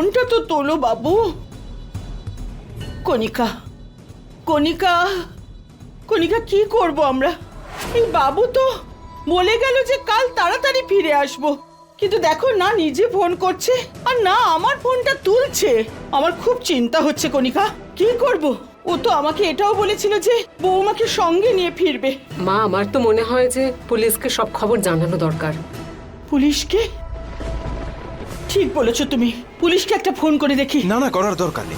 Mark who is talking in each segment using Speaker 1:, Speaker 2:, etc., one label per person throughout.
Speaker 1: ফোনটা তো তোলো বাবু। কণিকা কণিকা কণিকা কি করব আমরা? এই বাবু তো বলে গেল যে কাল তাড়াতাড়ি ফিরে আসব। কিন্তু দেখো না নিজে ফোন করছে আর না আমার ফোনটা তুলছে। আমার খুব চিন্তা হচ্ছে কণিকা। কি করব? ও তো আমাকে এটাও বলেছিল যে বৌমাকে সঙ্গে নিয়ে ফিরবে।
Speaker 2: মা আমার তো মনে হয় যে পুলিশকে সব খবর জানানো দরকার।
Speaker 1: পুলিশকে? ঠিক বলেছ তুমি। পুলিশকে একটা ফোন করে দেখি।
Speaker 3: না না করার দরকার নেই।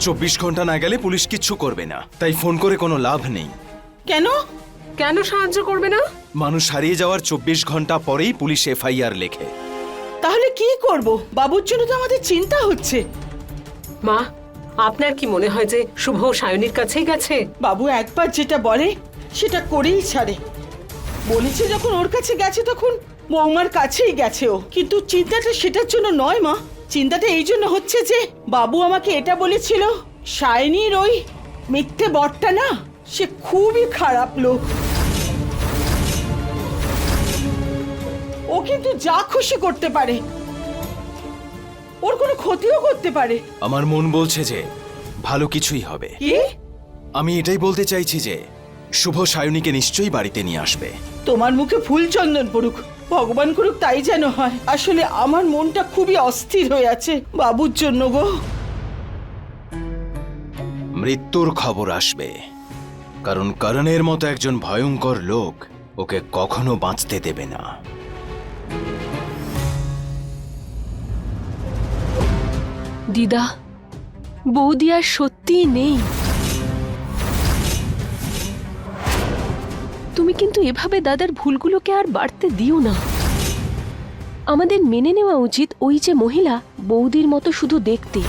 Speaker 3: চব্বিশ ঘণ্টা না গেলে পুলিশ কিচ্ছু করবে না। তাই ফোন করে কোনো লাভ নেই।
Speaker 1: কেন?
Speaker 2: কেন সাহায্য করবে না?
Speaker 3: মানুষ হারিয়ে যাওয়ার চব্বিশ ঘণ্টা পরেই পুলিশ এফআইআর লেখে।
Speaker 1: তাহলে কি করব? বাবুর জন্য তো আমাদের চিন্তা হচ্ছে।
Speaker 2: মা আপনার কি মনে হয় যে শুভ সায়নীর কাছেই গেছে?
Speaker 1: বাবু একবার যেটা বলে সেটা করেই ছাড়ে। বলেছে যখন ওর কাছে গেছে তখন বৌমার কাছেই গেছে ও। কিন্তু চিন্তাটা সেটার জন্য নয় মা। চিন্তাটা এই জন্য হচ্ছে যে বাবু আমাকে এটা বলেছিল শাইনির ওই মিথ্যে বরটা না সে খুবই খারাপ লোক। ও কিন্তু যা খুশি করতে পারে। ওর কোনো ক্ষতিও করতে পারে।
Speaker 3: আমার মন বলছে যে ভালো কিছুই হবে।
Speaker 1: কি?
Speaker 3: আমি এটাই বলতে চাইছি যে শুভ সায়নীকে নিশ্চয়ই বাড়িতে নিয়ে আসবে।
Speaker 1: তোমার মুখে ফুল চন্দন পড়ুক। ভগবান করুক তাই যেন হয়। আসলে আমার মনটা খুবই অস্থির হয়ে আছে বাবুর জন্য গো।
Speaker 3: মৃত্যুর খবর আসবে। কারণ করণের মতো একজন ভয়ঙ্কর লোক ওকে কখনো বাঁচতে দেবে না।
Speaker 4: দিদা বৌদি আর সত্যিই নেই। তুমি কিন্তু এভাবে দাদার ভুলগুলোকে আর বাড়তে দিও না। আমাদের মেনে নেওয়া উচিত ওই যে মহিলা বৌদির মতো শুধু দেখতে।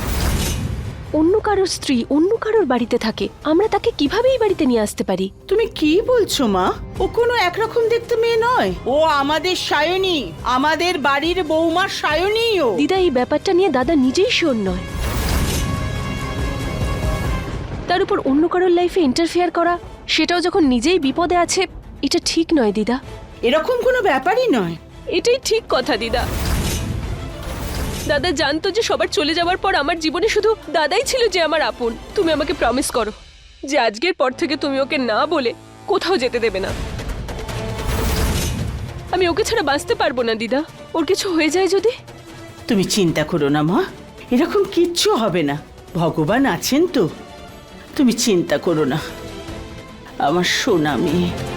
Speaker 4: অন্য কারোর স্ত্রী অন্য কারোর বাড়িতে থাকে আমরা তাকে কিভাবেই বাড়িতে নিয়ে আসতে পারি?
Speaker 1: তুমি কি বলছো মা? ও কোনো একরকম দেখতে মেয়ে নয়। ও আমাদের সায়নী আমাদের বাড়ির বৌমার সায়নী ও।
Speaker 4: দিদা এই ব্যাপারটা নিয়ে দাদা নিজেই শিওর নয়। তার উপর অন্য কারোর লাইফে ইন্টারফেয়ার করা সেটাও যখন নিজেই বিপদে আছে এটা ঠিক নয় দিদা।
Speaker 1: এরকম কোনো ব্যাপারই নয়।
Speaker 4: এটাই ঠিক কথা দিদা। দাদা জানতো যে সবার চলে যাওয়ার পর আমার জীবনে শুধু দাদাই ছিল যে আমার আপন। তুমি আমাকে প্রমিস করো যে আজকের পর থেকে তুমি ওকে না বলে কোথাও যেতে দেবে না। আমি ওকে ছাড়া বাঁচতে পারব না দিদা। ওর কিছু হয়ে যায় যদি?
Speaker 1: তুমি চিন্তা করো না মা। এরকম কিচ্ছু হবে না। ভগবান আছেন তো। তুমি চিন্তা করো না। আমার সোনা মেয়ে।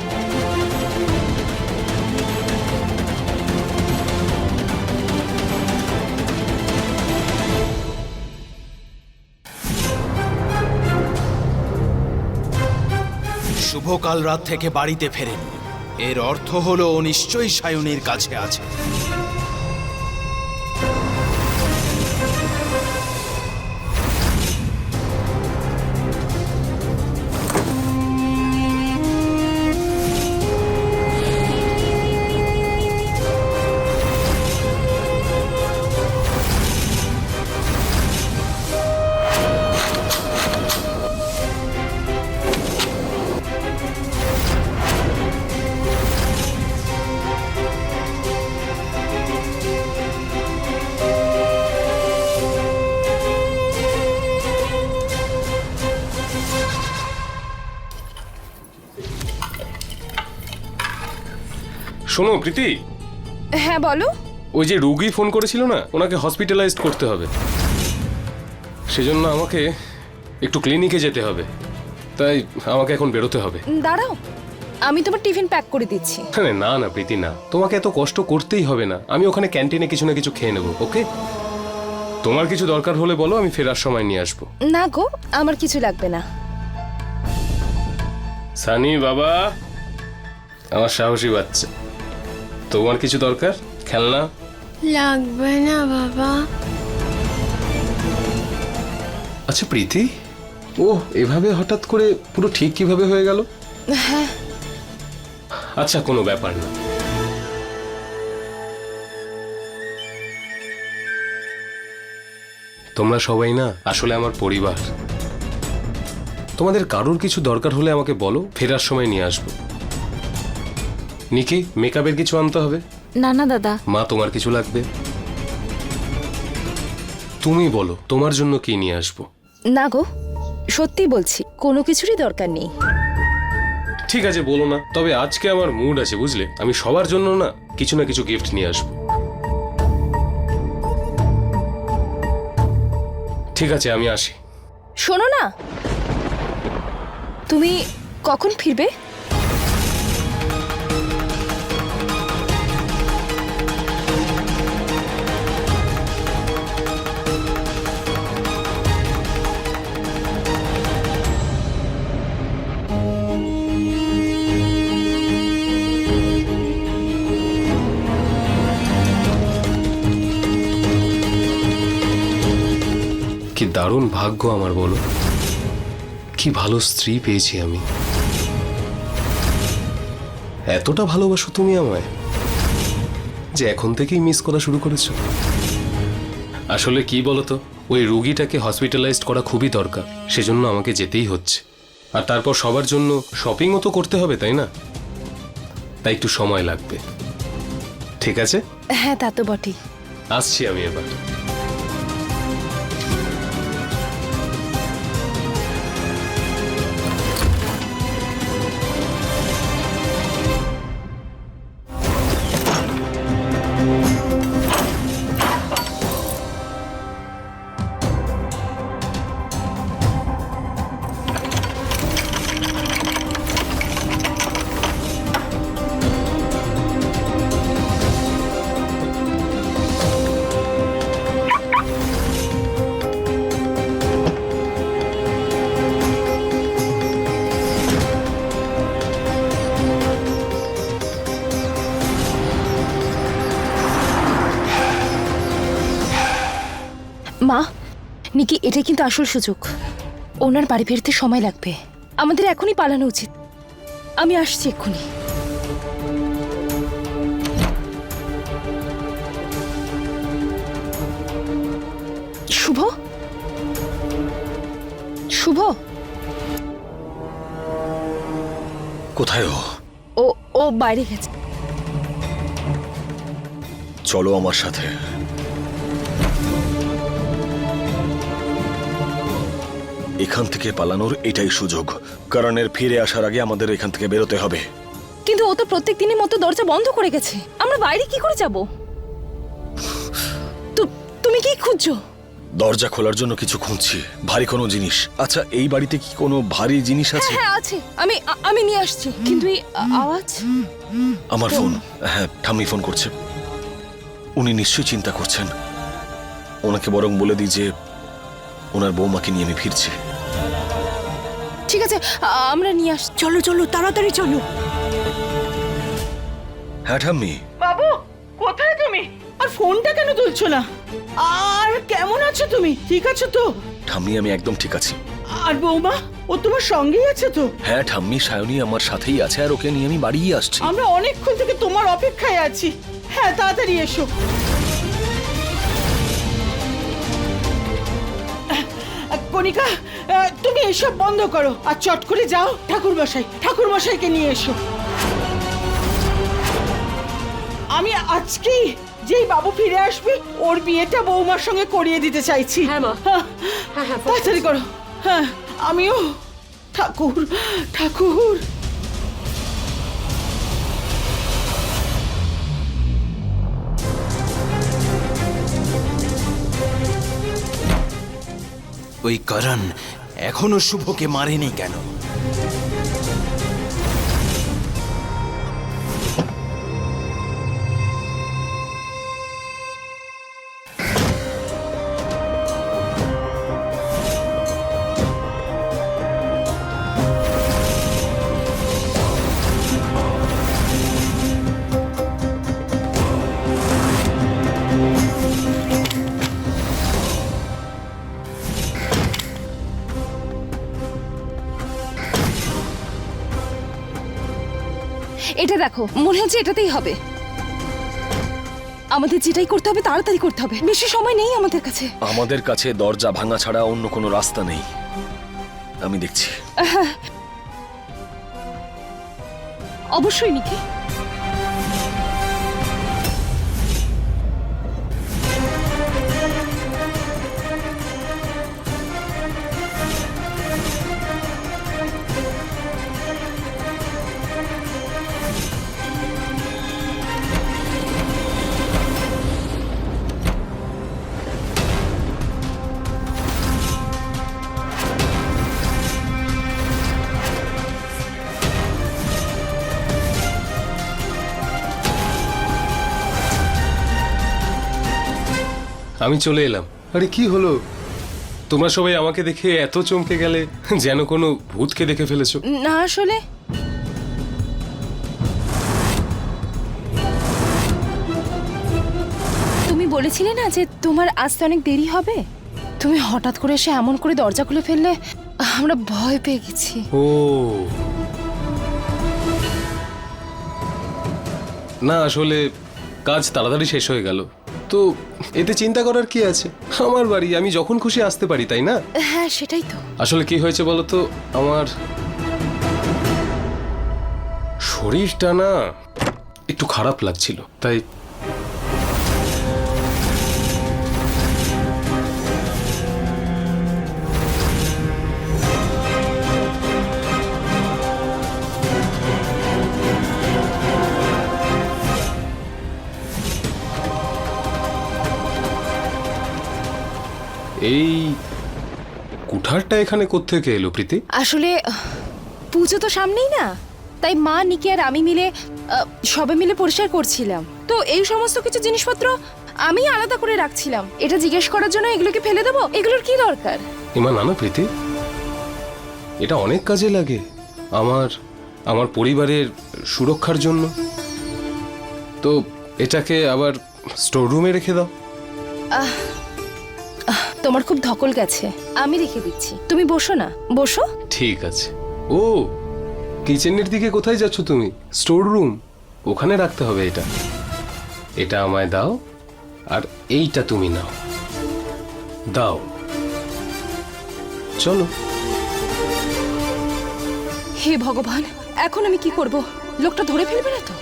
Speaker 3: কাল রাত থেকে বাড়িতে ফেরেনি। এর অর্থ হলো ও নিশ্চয়ই সায়নীর কাছে আছে।
Speaker 5: শোনো প্রীতি।
Speaker 6: হ্যাঁ বলো।
Speaker 5: ওই যে রুগী ফোন করেছিল না ওনাকে হসপিটালাইজড করতে হবে। সেজন্য আমাকে একটু ক্লিনিকে যেতে হবে। তাই আমাকে এখন বেরোতে হবে।
Speaker 6: দাঁড়াও আমি তোমার টিফিন প্যাক করে দিচ্ছি।
Speaker 5: আরে না না প্রীতি না। তোমাকে এত কষ্ট করতেই হবে না। আমি ওখানে ক্যান্টিনে কিছু না কিছু খেয়ে নেব ওকে তোমার কিছু দরকার হলে বলো আমি ফেরার সময় নিয়ে আসব।
Speaker 6: না গো আমার কিছু লাগবে না।
Speaker 5: সানি বাবা আমার সাহসী বাচ্চা। তোমার কিছু দরকার? খেলনা?
Speaker 7: লাগবে না বাবা।
Speaker 5: আচ্ছা প্রীতি? ও এভাবে হঠাৎ করে পুরো ঠিক কীভাবে হয়ে গেল? আচ্ছা কোনো ব্যাপার না। তোমরা সবাই না আসলে আমার পরিবার। তোমাদের কারোর কিছু দরকার হলে আমাকে বলো ফেরার সময় নিয়ে আসব। নিকি মেকআপের কিছু আনতে হবে?
Speaker 6: না না দাদা।
Speaker 5: মা তোমার কিছু লাগবে? তুমি বলো তোমার জন্য কি নিয়ে আসব?
Speaker 6: না গো সত্যি বলছি কোনো কিছুরই দরকার নেই।
Speaker 5: ঠিক আছে বলো না। তবে আজকে আমার মুড আছে বুঝলে? আমি সবার জন্য না কিছু না কিছু গিফট নিয়ে আসব। ঠিক আছে আমি আসি।
Speaker 6: শোনো না তুমি কখন ফিরবে?
Speaker 5: দারুণ ভাগ্য আমার বলো। কি ভালো স্ত্রী পেয়েছি আমি। এতটা ভালোবাসো তুমি আমায় যে এখন থেকেই মিস করা শুরু করেছ। আসলে কি বলতো ওই রুগীটাকে হসপিটালাইজড করা খুবই দরকার সেজন্য আমাকে যেতেই হচ্ছে। আর তারপর সবার জন্য শপিংও তো করতে হবে তাই না? তাই একটু সময় লাগবে। ঠিক আছে?
Speaker 6: হ্যাঁ তা তো বটেই।
Speaker 5: আসছি আমি এবার।
Speaker 6: নিকি এটা কিন্তু আসল সুযোগ। ওনার বাড়ি ফিরতে সময় লাগবে। আমাদের এখনই পালানো উচিত। আমি আসছি এক্ষুনি। শুভ? শুভ?
Speaker 8: কোথায় ও?
Speaker 6: ও ও বাইরে গেছে।
Speaker 8: চলো আমার সাথে। এখান থেকে পালানোর এটাই সুযোগ। কারণের ফিরে আসার আগে আমাদের এখান থেকে বেরোতে হবে।
Speaker 6: কিন্তু ও তো প্রত্যেক দিনের মতো দরজা বন্ধ করে গেছে। আমরা বাইরে কি করে যাব? তুমি কি খুঁজছো?
Speaker 8: দরজা খোলার জন্য কিছু খুঁজছি ভারী কোনো জিনিস। আচ্ছা এই বাড়িতে কি কোনো ভারী জিনিস আছে?
Speaker 6: হ্যাঁ আছে। আমি আমি নিয়ে আসছি। কিন্তু এই আওয়াজ?
Speaker 8: আমার ফোন। হ্যাঁ ঠাম্মি ফোন করছে। উনি নিশ্চয়ই চিন্তা করছেন। ওনাকে বরং বলে দিই যে ওনার বৌমাকে নিয়ে আমি ফিরছি।
Speaker 6: ঠিক আছে আমরা নিয়ে আস চলো চলো তাড়াতাড়ি চলো।
Speaker 8: হ্যাঁ ঠাম্মি।
Speaker 1: বাবু কোথায় তুমি? আর ফোনটা কেন তুলছো না? আর কেমন আছো তুমি? ঠিক আছো তো?
Speaker 8: ঠাম্মি আমি একদম ঠিক আছি।
Speaker 1: আর বৌমা ও তোমার সঙ্গেই আছে তো?
Speaker 8: হ্যাঁ ঠাম্মি সায়নী আমার সাথেই আছে আর ওকে নিয়ে আমি বাড়িই আসছি।
Speaker 1: আমরা অনেকক্ষণ থেকে তোমার অপেক্ষায় আছি। হ্যাঁ তাড়াতাড়ি এসো। কণিকা তুমি এসব বন্ধ করো আর চট করে যাও ঠাকুর মশাই ঠাকুর মশাইকে নিয়ে এসো। আমি আজকেই যেই বাবু ফিরে আসবে ওর বিয়েটা বৌমার সঙ্গে করিয়ে দিতে চাইছি।
Speaker 2: হ্যাঁ, মা।
Speaker 1: হ্যাঁ,
Speaker 2: হ্যাঁ, হ্যাঁ,
Speaker 1: তাড়াতাড়ি করো। হ্যাঁ আমিও ঠাকুর ঠাকুর।
Speaker 3: ওই করণ এখনও শুভকে মারেনি কেন?
Speaker 6: দেখো মনে হচ্ছে এটাতেই হবে। আমাদের যেটাই করতে হবে তাড়াতাড়ি করতে হবে। বেশি সময় নেই আমাদের কাছে।
Speaker 8: আমাদের কাছে দরজা ভাঙা ছাড়া অন্য কোনো রাস্তা নেই। আমি দেখছি।
Speaker 6: অবশ্যই নিকি।
Speaker 5: আমি চলে এলাম। আরে কি হলো? তোমরা সবাই আমাকে দেখে এত চমকে গেলে যেন কোনো ভূতকে দেখে ফেলেছো।
Speaker 6: না আসলে? তুমি বলেছিলে না যে তোমার আসতে অনেক দেরি হবে? তুমি হঠাৎ করে এসে এমন করে দরজা খুলে ফেললে আমরা ভয় পেয়ে গেছি।
Speaker 5: ও। না আসলে কাজ তাড়াতাড়ি শেষ হয়ে গেল। তো এতে চিন্তা করার কি আছে? আমার বাড়ি আমি যখন খুশি আসতে পারি তাই না?
Speaker 6: হ্যাঁ সেটাই তো।
Speaker 5: আসলে কি হয়েছে বলো তো? আমার শরীরটা না একটু খারাপ লাগছিল তাই এই কুঠারটা এখানে কোত্থেকে এলো প্রীতি?
Speaker 6: আসলে পুজো তো সামনেই না। তাই মা নিকি আর আমি মিলে আহ, সবে মিলে পরিষ্কার করছিলাম। তো এই সমস্ত কিছু জিনিসপত্র আমি আলাদা করে রাখছিলাম। এটা জিজ্ঞেস করার জন্য এগুলোকে ফেলে দেবো? এগুলোর কি দরকার?
Speaker 5: ইমা না না প্রীতি। এটা অনেক কাজে লাগে আমার আমার পরিবারের সুরক্ষার জন্য। তো এটাকে আবার স্টোর রুমে রেখে দাও।
Speaker 6: তোমার খুব ধকল গেছে। আমি রেখে দিচ্ছি। তুমি বসো না। বসো।
Speaker 5: ঠিক আছে। ও কিচেনের দিকে কোথায় যাচ্ছ তুমি? Store room? ওখানে রাখতে হবে এটা। এটা আমায় দাও আর এইটা তুমি নাও। দাও। চলো।
Speaker 6: হে ভগবান এখন আমি কি করব? লোকটা ধরে ফেলবে না তো?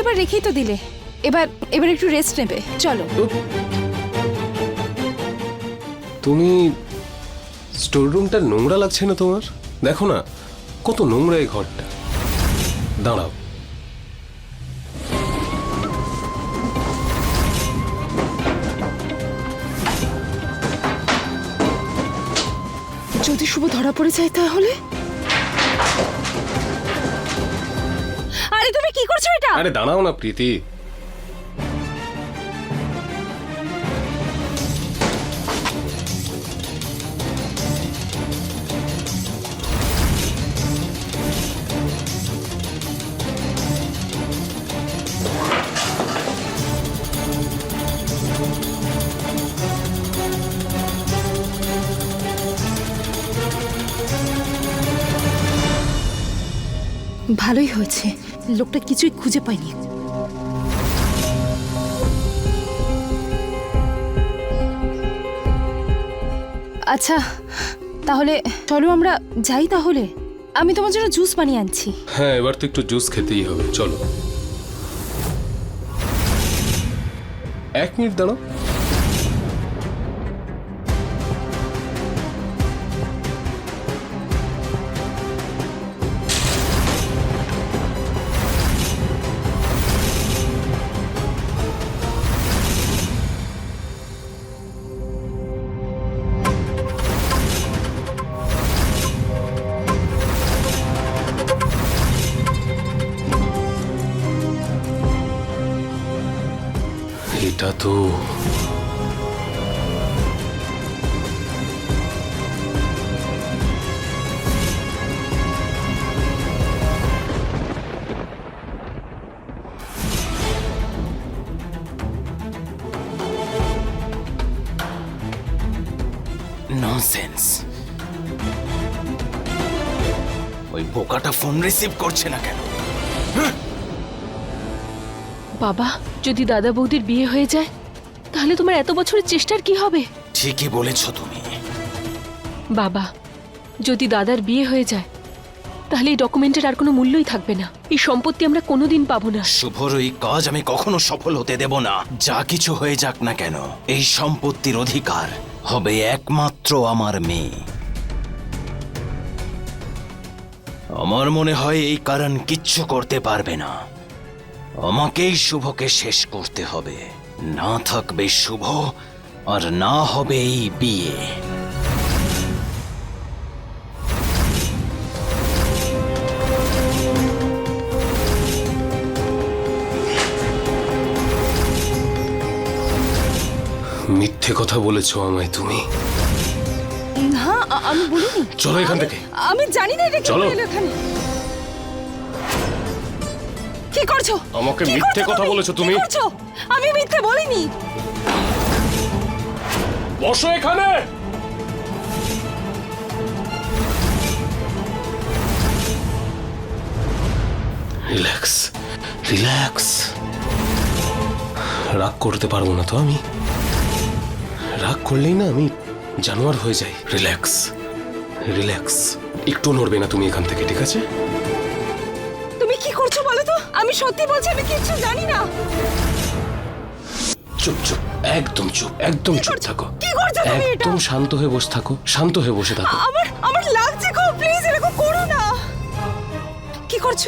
Speaker 6: এবার রেখেই তো দিলে। এবার এবার একটু রেস্ট নেবে। চলো।
Speaker 5: তুমি স্টোর রুমটা নোংরা লাগছে না তোমার? দেখো না কত নোংরা এই ঘরটা। দাঁড়াও।
Speaker 6: যদি শুভ ধরা পড়ে যায় তাহলে? আরে তুমি কি করছ এটা?
Speaker 5: আরে দাঁড়াও না প্রীতি।
Speaker 6: ভালোই হয়েছে। লোকটা কিছুই খুঁজে পাইনি আচ্ছা তাহলে চলো আমরা যাই তাহলে। আমি তোমার জন্য জুস বানিয়ে আনছি।
Speaker 5: হ্যাঁ এবার তো একটু জুস খেতেই হবে, চলো। এক মিনিট দাঁড়াও। তো
Speaker 3: ননসেন্স ওই বোকাটা ফোন রিসিভ করছে না কেন?
Speaker 4: বাবা যদি দাদা বৌদির বিয়ে হয়ে যায় তাহলে তোমার এত বছরের চেষ্টার কি হবে?
Speaker 3: ঠিকই বলেছ তুমি।
Speaker 4: বাবা যদি দাদার বিয়ে হয়ে যায় তাহলে এই ডকুমেন্টের আর কোনো মূল্যই থাকবে না। এই সম্পত্তি আমরা কোনোদিন পাবো না।
Speaker 3: শুভর এই কাজ আমি কখনো সফল হতে দেব না। যা কিছু হয়ে যাক না কেন এই সম্পত্তির অধিকার হবে একমাত্র আমার মেয়ে। আমার মনে হয় এই কারণ কিচ্ছু করতে পারবে না। আমাকেই শুভকে শেষ করতে হবে। না থাকবে শুভ আর না হবে এই বিয়ে।
Speaker 5: মিথ্যে কথা বলেছ আমায় তুমি?
Speaker 6: না আমি বলিনি।
Speaker 5: চলো এখান থেকে।
Speaker 6: আমি জানি না এটা কি
Speaker 5: চলো।
Speaker 6: এখানে। কি করছ?
Speaker 5: আমাকে মিথ্যে কথা বলেছ তুমি?
Speaker 6: করছ? আমি মিথ্যে বলিনি।
Speaker 5: বসো এখানে! Relax relax. রাগ করতে পারব না তো আমি। রাগ করলেই না আমি জানোয়ার হয়ে যাই। Relax relax. একটু নড়বে না তুমি এখান থেকে ঠিক আছে?
Speaker 6: আমি সত্যি বলছি আমি কিচ্ছু জানি না।
Speaker 5: চুপ চুপ একদম চুপ একদম চুপ থাকো।
Speaker 6: কি করছ তুমি এটা?
Speaker 5: একদম শান্ত হয়ে বসে থাকো শান্ত হয়ে বসে থাকো।
Speaker 6: আমার আমার লাগছে গো প্লিজ এরকম করো না। কি করছ?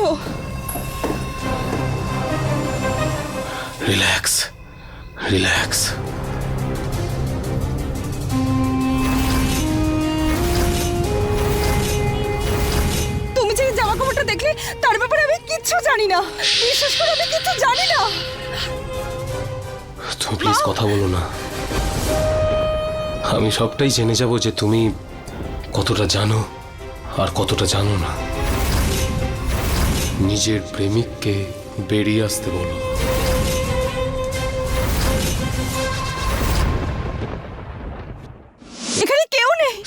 Speaker 5: রিল্যাক্স রিল্যাক্স
Speaker 6: তুমি যে জামা কাপড়টা দেখলে তার কিচ্ছু জানি না। বিশ্বাস করে আমি কিচ্ছু জানি না।
Speaker 5: তুমি প্লিজ কথা বলো না। আমি সবটাই জেনে যাব যে তুমি কতটা জানো আর কতটা জানো না। নিজের প্রেমিককে বেরিয়ে আসতে বলো।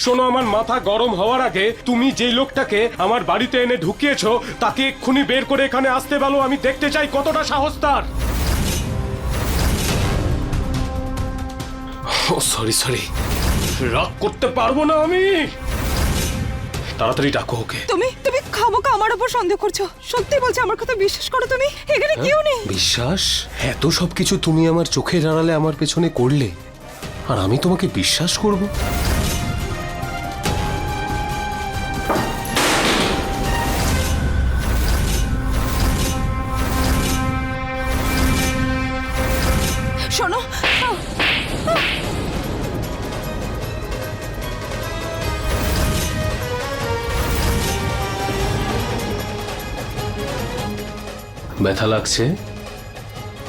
Speaker 9: শোনো আমার মাথা গরম হওয়ার আগে তুমি যেই লোকটাকে আমার বাড়িতে এনে ঢুকিয়েছো তাকে এক্ষুনি বের করে এখানে আসতে বলো আমি দেখতে চাই কতটা সাহস তার।
Speaker 5: Oh sorry sorry.
Speaker 9: রাগ করতে পারব না আমি।
Speaker 5: তাড়াতাড়ি ডাকো ওকে।
Speaker 6: তুমি তুমি খামোকা আমার উপর সন্দেহ করছ। সত্যি বলছো আমার কথা বিশ্বাস করো তুমি? এখানে কেউ নেই।
Speaker 5: বিশ্বাস? এত সব কিছু তুমি আমার চোখের আড়ালে আমার পেছনে করলে আর আমি তোমাকে বিশ্বাস করব? ব্যথা লাগছে?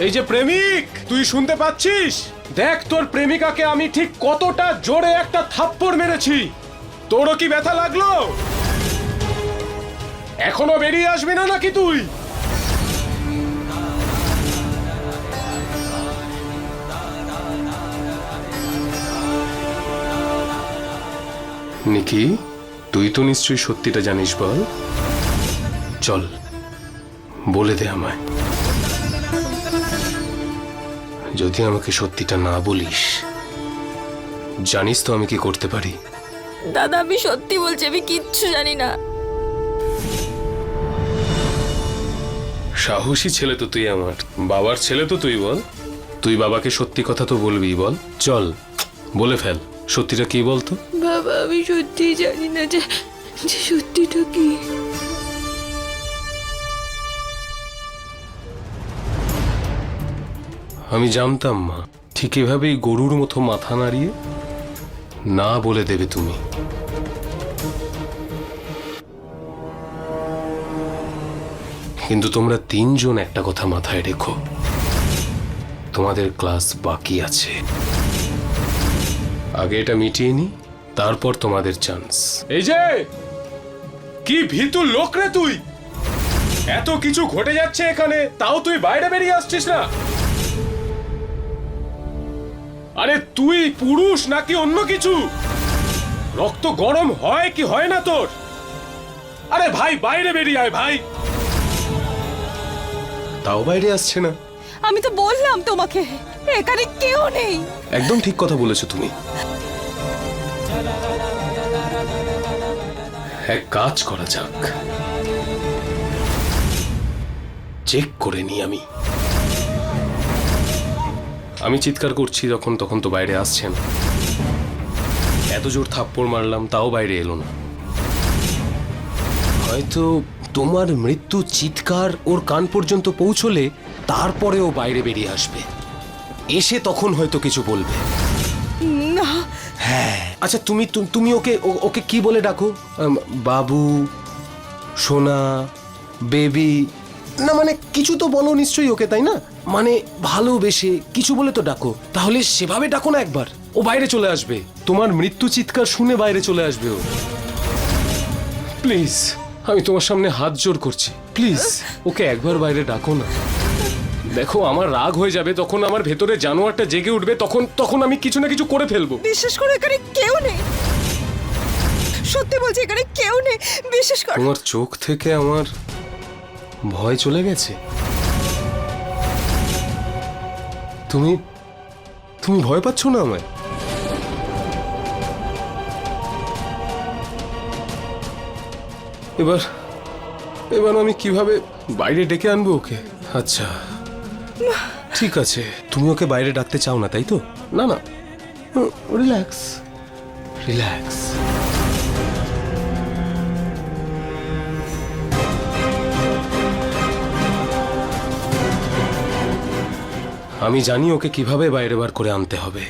Speaker 9: এই যে প্রেমিক তুই শুনতে পাচ্ছিস? দেখ তোর প্রেমিকাকে আমি ঠিক কতটা জোরে একটা থাপ্পড় মেরেছি। তোরও কি ব্যথা লাগল? এখনও বেরিয়ে আসবি না নাকি তুই?
Speaker 5: নিকি তুই তো নিশ্চয়ই সত্যিটা জানিস বল। চল। বলে দে আমায়। যদি আমাকে সত্যিটা না বলিস জানিস তো আমি কি করতে পারি।
Speaker 7: দাদা আমি সত্যি বলছি আমি কিচ্ছু জানি না।
Speaker 5: সাহসী ছেলে তো তুই আমার বাবার ছেলে তো তুই বল। তুই বাবাকে সত্যি কথা তো বলবি বল। চল বলে ফেল সত্যিটা কি বলতো?
Speaker 7: বাবা আমি সত্যি জানি না যে যে সত্যিটা কি।
Speaker 5: আমি জানতাম, মা। ঠিক এভাবেই গরুর মতো মাথা নাড়িয়ে না বলে দেবে তুমি। কিন্তু তোমরা তিনজন একটা কথা মাথায় রেখো। তোমাদের ক্লাস বাকি আছে। আগে এটা মিটিয়ে নি, তারপর তোমাদের চান্স।
Speaker 9: এই যে! কি ভীতু লোক রে তুই! এত কিছু ঘটে যাচ্ছে এখানে, তাও তুই বাইরে বেরিয়ে আসছিস না! আরে তুই পুরুষ নাকি অন্য কিছু? রক্ত গরম হয় কি হয় না তোর? আরে ভাই বাইরে বেরিয়ে আয় ভাই।
Speaker 5: তাও বাইরে আসছে না।
Speaker 6: আমি তো বললাম তোমাকে এখানে কেউ নেই।
Speaker 5: একদম ঠিক কথা বলেছ তুমি। এক কাজ করা যাক। চেক করে নি আমি। আমি চিৎকার করছি যখন তখন তো বাইরে আসছে না এত জোর থাপ্পড় মারলাম তাও বাইরে এলো না। হয়তো তোমার মৃত্যু চিৎকার ওর কান পর্যন্ত পৌঁছলে তারপরে ও বাইরে বেরিয়ে আসবে। এসে তখন হয়তো কিছু বলবে।
Speaker 1: না। হ্যাঁ।
Speaker 5: আচ্ছা তুমি তুমি ওকে ওকে কি বলে ডাকো? বাবু সোনা বেবি না মানে কিছু তো বলো নিশ্চয়ই ওকে তাই না? মানে ভালোবেসে কিছু বলে তো ডাকো তাহলে সেভাবে ডাকো না একবার। ও বাইরে চলে আসবে। তোমার মৃত্যু চিৎকার শুনে বাইরে চলে আসবে ও। প্লিজ আমি তোমার সামনে হাত জোর করছি। প্লিজ ওকে একবার বাইরে ডাকো না। দেখো আমার রাগ হয়ে যাবে তখন আমার ভেতরে জানোয়ারটা জেগে উঠবে তখন তখন আমি কিছু না কিছু করে ফেলব।
Speaker 6: বিশ্বাস করে এখানে কেউ নেই। সত্যি বলছি এখানে কেউ নেই। বিশ্বাস কর
Speaker 5: তোমার চোখ থেকে আমার ভয় চলে গেছে? তুমি তুমি ভয় পাচ্ছ না আমায়? এবার এবার আমি কীভাবে বাইরে ডেকে আনব ওকে? আচ্ছা ঠিক আছে। তুমি ওকে বাইরে ডাকতে চাও না, তাই তো? না না। রিল্যাক্স। রিল্যাক্স। আমি জানি ওকে কীভাবে বাইরে বার করে আনতে হবে।